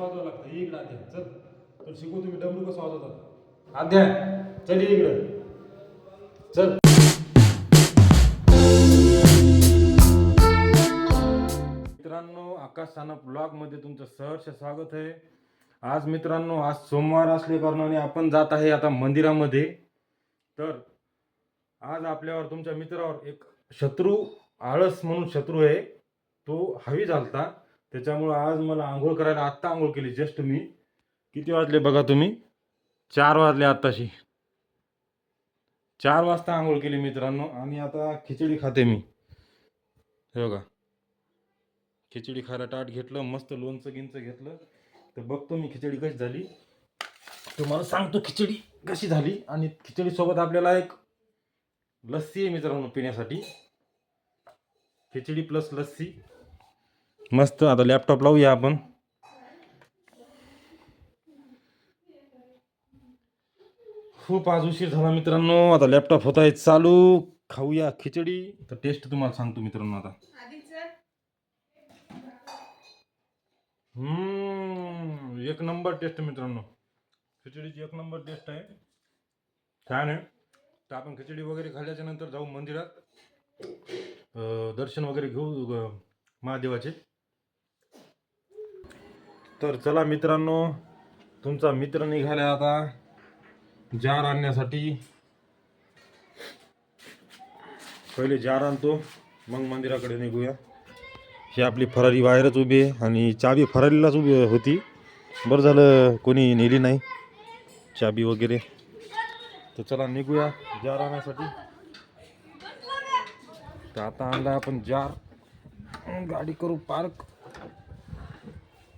वाजवावं लागतं. इकडं अध्याय. चल. तर शिकू तुम्ही डमरू कसं वाजवतात. आद्या चल इकडं. चल. मित्रांनो आकाश सानप ब्लॉगमध्ये तुमचं सहर्ष स्वागत आहे. आज मित्रांनो आज सोमवार असल्या कारणाने आपण जात आहे आता मंदिरामध्ये. तर आज आपल्यावर तुमच्या मित्रावर एक शत्रू आळस म्हणून शत्रू आहे. तो हवी झालता. त्याच्यामुळं आज मला आंघोळ करायला आत्ता आंघोळ केली जस्ट मी. किती वाजले बघा तुम्ही? चार वाजले आत्ताशी. चार वाजता आंघोळ केली मित्रांनो. आणि आता खिचडी खाते मी. हे बघा. खिचडी खायला ताट घेतलं मस्त लोणचं गिंचं घेतलं. तर बघतो मी खिचडी कशी झाली. तुम्हाला सांगतो खिचडी कशी झाली. आणि खिचडीसोबत आपल्याला एक लस्सी आहे मित्रांनो पिण्यासाठी. खिचडी प्लस लस्सी. मस्त आता लॅपटॉप लावूया आपण. खूप आज उशीर झाला मित्रांनो. आता लॅपटॉप होत आहे चालू. खाऊया खिचडी. तर टेस्ट तुम्हाला सांगतो मित्रांनो आता. हम्म एक नंबर टेस्ट मित्रांनो. खिचडीची एक नंबर टेस्ट आहे. छान आहे. तर आपण खिचडी वगैरे खाल्ल्याच्या नंतर जाऊ मंदिरात. दर्शन वगैरे घेऊ महादेवाचे. तर चला मित्रांनो तुमचा मित्र निघाला आता. जार आणण्यासाठी. पहिले जार आणतो मग मंदिराकडे निघूया. ही आपली फरारी बाहेरच उभी आहे आणि चाबी फरारीलाच उभी होती. बरं झालं कोणी नेली नाही चाबी वगैरे. तर चला निघूया जार आणण्यासाठी. तर आता आणला आपण जार. गाडी करू पार्क.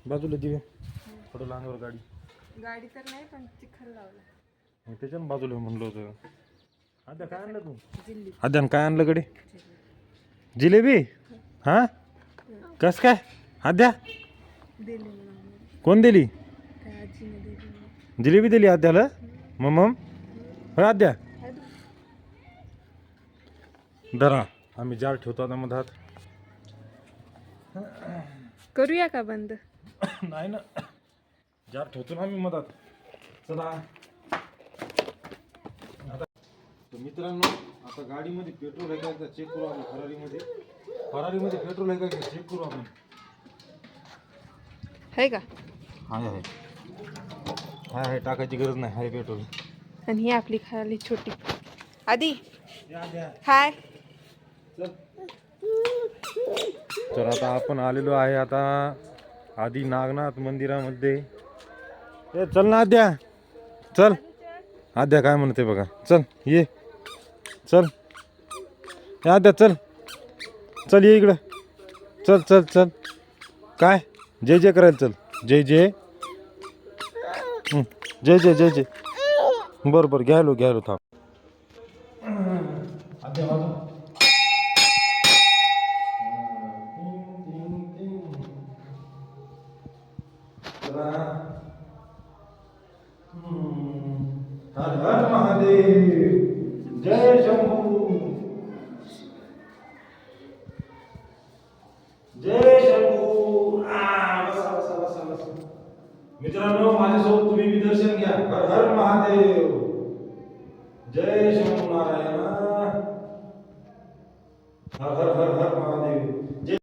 बाजूला दिवे. थोडं लांबवर गाडी. गाडी तर नाही पण चिखल लावला. मग त्याच्यानं बाजूला म्हणलं होतं. आद्या काय आणलं तू? जिल्ली आद्यान काय आणलं कडे जिलेबी? हा? कस काय? आद्या? दिली मला कोण दिली? त्या आजीने दिली जिलेबी दिली आद्याला? मग होय आद्या? धरा आम्ही जार ठेवतो आता मधात. करूया का बंद? नाही ना. जार ठेवतो ना आम्ही मधात. चला. आता तर मित्रांनो आता गाडीमध्ये पेट्रोल आहे का? एकदा चेक करू आपण फरारीमध्ये. फरारीमध्ये पेट्रोल आहे का? एकदा चेक करू आपण. आहे का? हाय आहे हाय आहे टाकायची गरज नाही. हाय पेट्रोल आणि ही आपली खाली छोटी. आधी हाय. तर आता आपण आलेलो आहे आता आधी नागनाथ मंदिरामध्ये. ए चल ना आद्या. चल. आद्या काय म्हणते बघा. चल ये. चल. ए आद्या चल. चल ये इकडं. चल चल चल. काय? जय जय करायला चल. जय जय. जय जय जय जय. बरं बरं. घ्यायलो घ्यायलो थांब. आद्या हर हर महादेव जय शंभू। जय शंभू। आ, बसा बसा बसा बसा। मित्रांनो माझ्यासोबत तुम्ही बी दर्शन घ्या. हर हर महादेव। जय शंभू नारायण। हर हर हर हर महादेव।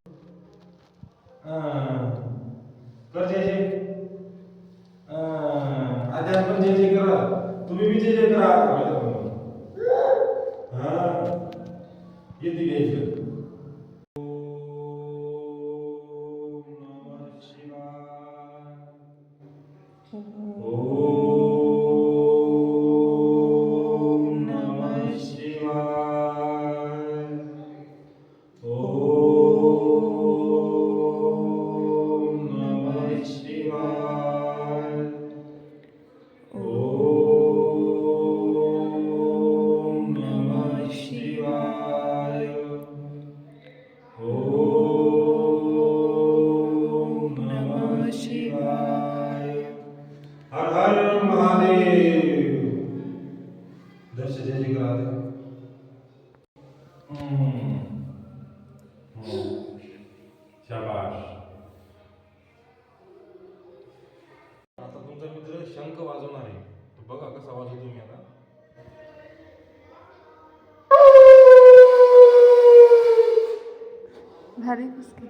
भारी पुसकी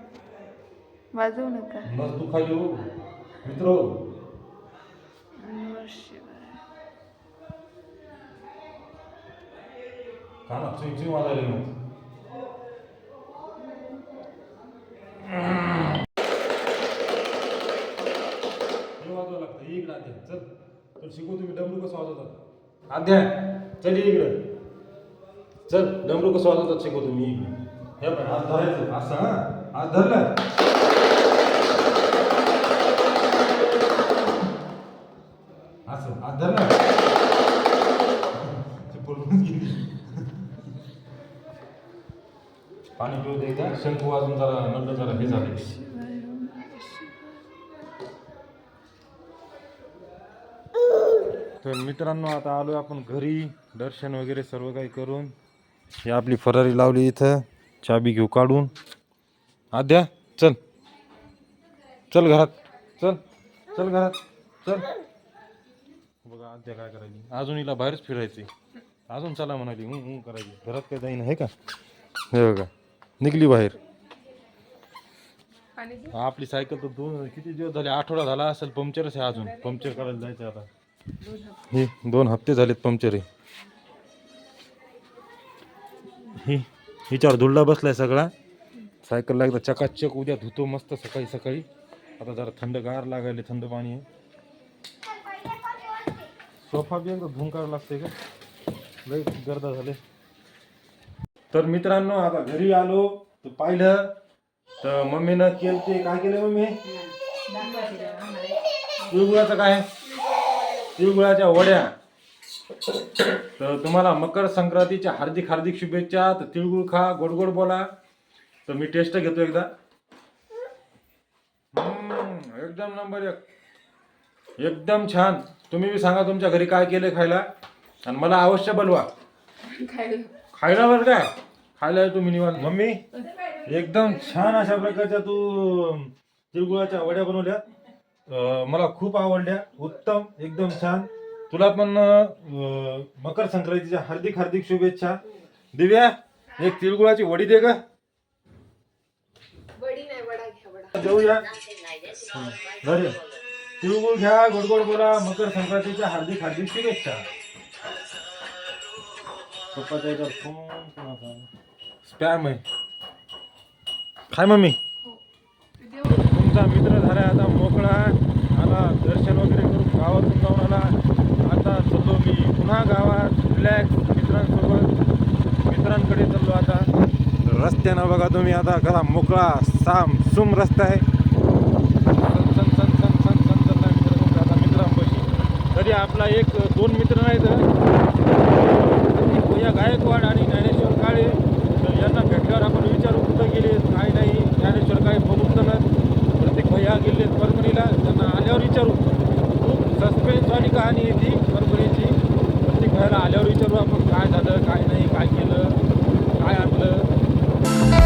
वाजवू नका. बस तू खाली हो मित्र. कानात चिंग चिंग वाजायला मग इकडं आद्या. चल. तर शिकू तुम्ही. डमरू कसं वाजवतात? आद्या चल इकडं. चल डमरू कसं वाजवतात शिकू तुम्ही? इकडं हे पण आज धरायचं. असं हा? आज धरलं? असं आज धरलं? पाणी पिऊ दे एकदा. शंकू वाजून जरा नंतर जरा हे झाले. तर मित्रांनो आता आलो आपण घरी. दर्शन वगैरे सर्व काही करून. ही आपली फरारी लावली इथं. चाबी घेऊ काढून. आद्या चल. चल घरात. चल. चल घरात. चल. बघा आद्या काय करायची अजून हिला बाहेरच फिरायची अजून चला म्हणाली हं हं करायची घरात काय जाईन आहे का? हे बघा निघली बाहेर. आपली सायकल तर दोन किती दिवस झाले? आठवडा झाला असेल पंक्चरच आहे अजून. पंक्चर करायला जायचं आता. हे दोन हप्ते झालेत पंक्चर ही हिच्यावर धुळा बसलाय सगळा. सायकलला एकदा चकाचक उद्या धुतो मस्त सकाळी सकाळी. आता जरा थंड गार लागायले थंड पाणी आहे. सोफा बी एकदा धुवून काढावं लागतंय का लय गर्दा झाले. तर मित्रांनो आता घरी आलो. तर पाहिलं. तर मम्मीनं केलं ते. काय केलं मम्मी? तिळगुळाचं काय? तिळगुळाच्या वड्या. तर तुम्हाला मकर संक्रांतीच्या हार्दिक हार्दिक शुभेच्छा तर तिळगुळ खा गोड गोड बोला. तर मी टेस्ट घेतो एकदा. हम्म, एकदम नंबर एक. एकदम छान. तुम्ही बी सांगा तुमच्या घरी काय केलं खायला. आणि मला अवश्य बोलवा. खायला. खायला बरं काय खायला तुम्ही निवांत. मम्मी एकदम छान अशा प्रकारच्या तू तिळगुळाच्या वड्या बनवल्या मला खूप आवडल्या. उत्तम एकदम छान. तुला पण अं, मकर संक्रांतीच्या हार्दिक हार्दिक शुभेच्छा. दिव्या एक तिळगुळाची वडी दे का वडी नाही वडा घ्या वडा. देऊया. बरे. तिळगुळ घ्या गोड गोड बोला. मकर संक्रांतीच्या हार्दिक हार्दिक शुभेच्छा. पप्पाच्या याच्यावर फोन कोणाचा? स्पॅम आहे. काय मम्मी. तुमचा मित्र झाला आता मोकळा. आला दर्शन वगैरे करून गावातून जाऊन आला. पुन्हा गावात रिलॅक्स मित्रांसोबत मित्रांकडे चाललो आता रस्त्यानं बघा तुम्ही आता कसा मोकळा साम सुम रस्ता आहे आता मित्रांपाशी तरी आपला एक दोन मित्र नाहीत भैया गायकवाड आणि ज्ञानेश्वर काळे तर यांना भेटल्यावर आपण विचारू कुठं गेले काय नाही ज्ञानेश्वर काळे बघून तर प्रत्येक भैया गेले परभणीला त्यांना आल्यावर विचारू खूप सस्पेन्सवाली कहाणी आहे ती परभणीची प्रत्येक आल्यावर विचारू आपण काय झालं काय नाही काय केलं काय आणलं.